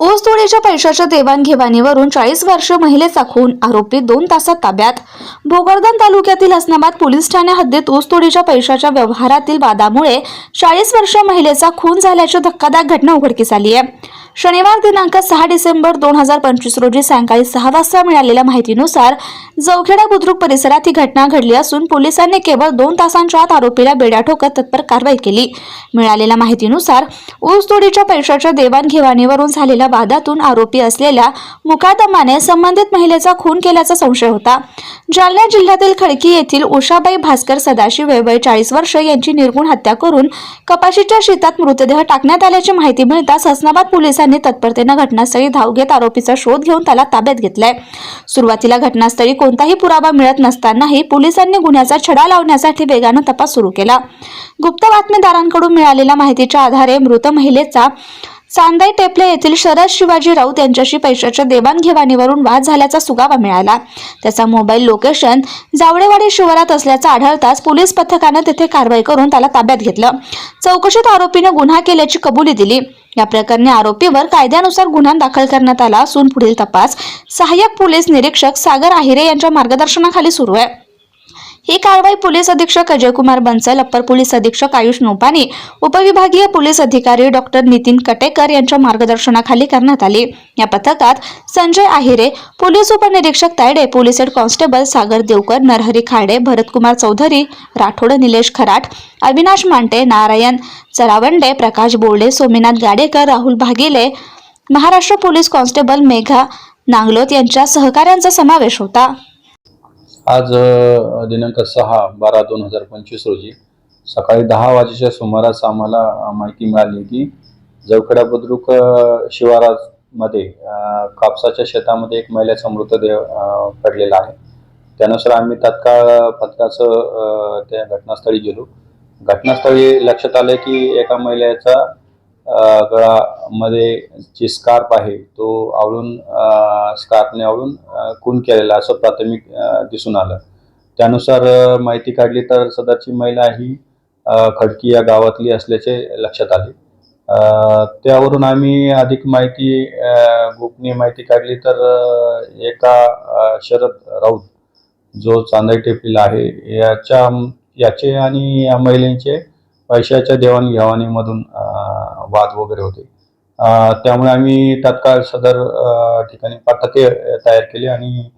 ऊसतोडीच्या पैशाच्या देवाणघेवाणीवरून चाळीस वर्ष महिलेचा खून आरोपी दोन तासात ताब्यात भोकरदन तालुक्यातील हसनाबाद पोलीस ठाणे हद्दीत ऊसतोडीच्या पैशाच्या व्यवहारातील वादामुळे चाळीस वर्ष महिलेचा खून झाल्याची धक्कादायक घटना उघडकीस आली आहे. शनिवार दिनांक सहा डिसेंबर दोन हजार पंचवीस रोजी सायंकाळी सहा वाजता मिळालेल्या माहितीनुसार जवखेडा बुद्रुक परिसरात ही घटना घडली असून पोलिसांनी केवळ दोन तासांच्या आत आरोपीला बेड्या ठोकत तत्पर कारवाई केली. मिळालेल्या माहितीनुसार ऊसतोडीच्या पैशाच्या देवाणघेवाणीवरून झालेल्या वादातून आरोपी असलेल्या मुकादमाने संबंधित महिलेचा खून केल्याचा संशय होता. ज्या जालना जिल्ह्यातील खडकी येथील उषाबाई भास्कर सदाशिव वय चाळीस वर्ष यांची निर्गुण हत्या करून कपाशीच्या शेतात मृतदेह टाकण्यात आल्याची माहिती मिळताच हसनाबाद पोलिसांनी तत्परतेनं घटनास्थळी धाव घेत आरोपीचा शोध घेऊन त्याला ताब्यात घेतलाय. सुरुवातीला घटनास्थळी कोणताही पुरावा मिळत नसतानाही पोलिसांनी गुन्ह्याचा छडा लावण्यासाठी वेगानं तपास सुरू केला. गुप्त बातमीदारांकडून मिळालेल्या माहितीच्या आधारे मृत महिलेचा चांदाई टेपले येथील शरद शिवाजी राऊत यांच्याशी पैशाच्या देवाणघेवाणीवरून वाद झाल्याचा सुगावा मिळाला. त्याचा मोबाईल लोकेशन जावडेवाडी शिवारात असल्याचं आढळताच पोलीस पथकानं तेथे कारवाई करून त्याला ताब्यात घेतलं. चौकशीत आरोपीनं गुन्हा केल्याची कबुली दिली. या प्रकरणी आरोपीवर कायद्यानुसार गुन्हा दाखल करण्यात आला असून पुढील तपास सहाय्यक पोलीस निरीक्षक सागर आहिरे यांच्या मार्गदर्शनाखाली सुरू आहे. ही कारवाई पोलीस अधीक्षक अजयकुमार बन्सल अप्पर पोलीस अधीक्षक आयुष नोपानी उपविभागीय पोलीस अधिकारी डॉक्टर नितीन कटेकर यांच्या मार्गदर्शनाखाली करण्यात आली. या पथकात संजय आहिरे पोलीस उपनिरीक्षक Tayde police head constable Sagar Devkar Narhari Khade Bharatkumar Chaudhari Rathod Nilesh Kharat Avinash Mante Narayan Charawande Prakash Borde Sominath Gadekar Rahul Bhagile Maharashtra police constable Megha Nanglot यांच्या सहकाऱ्यांचा समावेश होता. आज दिनांक सहा बारा दोन हजार पंचवीस रोजी सकाळी दहा वाजेच्या सुमारास आम्हाला माहिती मिळाली की जवखेडा बुद्रुक शिवारामध्ये कापसाच्या शेतामध्ये एक महिलेचा मृतदेह पडलेला आहे. त्यानुसार आम्ही तात्काळ पथकाचं त्या घटनास्थळी गेलो. घटनास्थळी लक्षात आलं की एका महिलेचा गळामध्ये जे स्कार्प आहे तो आवळून स्कार्पने स्कार्फने आवळून खून केलेला असं प्राथमिक दिसून आलं. त्यानुसार माहिती काढली तर सदरची महिला ही खडकी या गावातली असल्याचे लक्षात आले. त्यावरून आम्ही अधिक माहिती गोपनीय माहिती काढली तर एका शरद राऊत जो चांदाई टेपलेला आहे याच्या याचे आणि या महिलेचे पैशाच्या देवाणघेवाणीमधून वाद वगैरे होते. त्यामुळे आम्ही तात्काळ सदर ठिकाणी पथके तयार केली आणि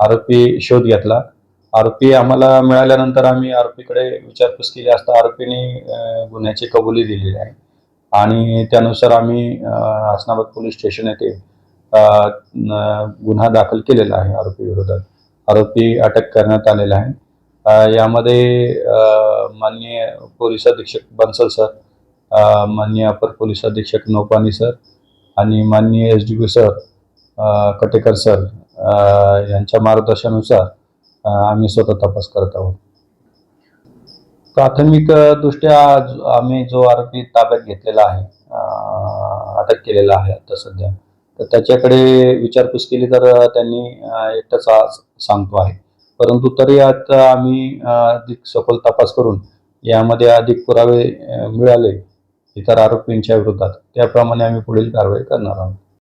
आरोपी शोध घेतला. आरोपी आम्हाला मिळाल्यानंतर आम्ही आरोपीकडे विचारपूस केली असता आरोपीने गुन्ह्याची कबुली दिलेली आहे. आणि त्यानुसार आम्ही हसनाबाद पोलीस स्टेशन येथे गुन्हा दाखल केलेला आहे आरोपी विरोधात. आरोपी अटक करण्यात आलेला आहे. यामध्ये माननीय पोलीस अधीक्षक बन्सल सर माननीय अपर पोलीस अधीक्षक नौपानी सर आणि माननीय S D P sir Katekar sir यांच्या मार्गदर्शनानुसार आम्ही स्वतः तपास करत आहोत. प्राथमिक दृष्ट्या आम्ही जो आरोपी ताब्यात घेतलेला आहे अटक केलेला आहे आता सध्या तर त्याच्याकडे विचारपूस केली तर त्यांनी एकटाच आज सांगतो आहे. परंतु तरी आता आम्ही अधिक सखोल तपास करून यामध्ये अधिक पुरावे मिळाले इतर आरोपींच्या विरोधात त्याप्रमाणे आम्ही पुढील कारवाई करणार आहोत.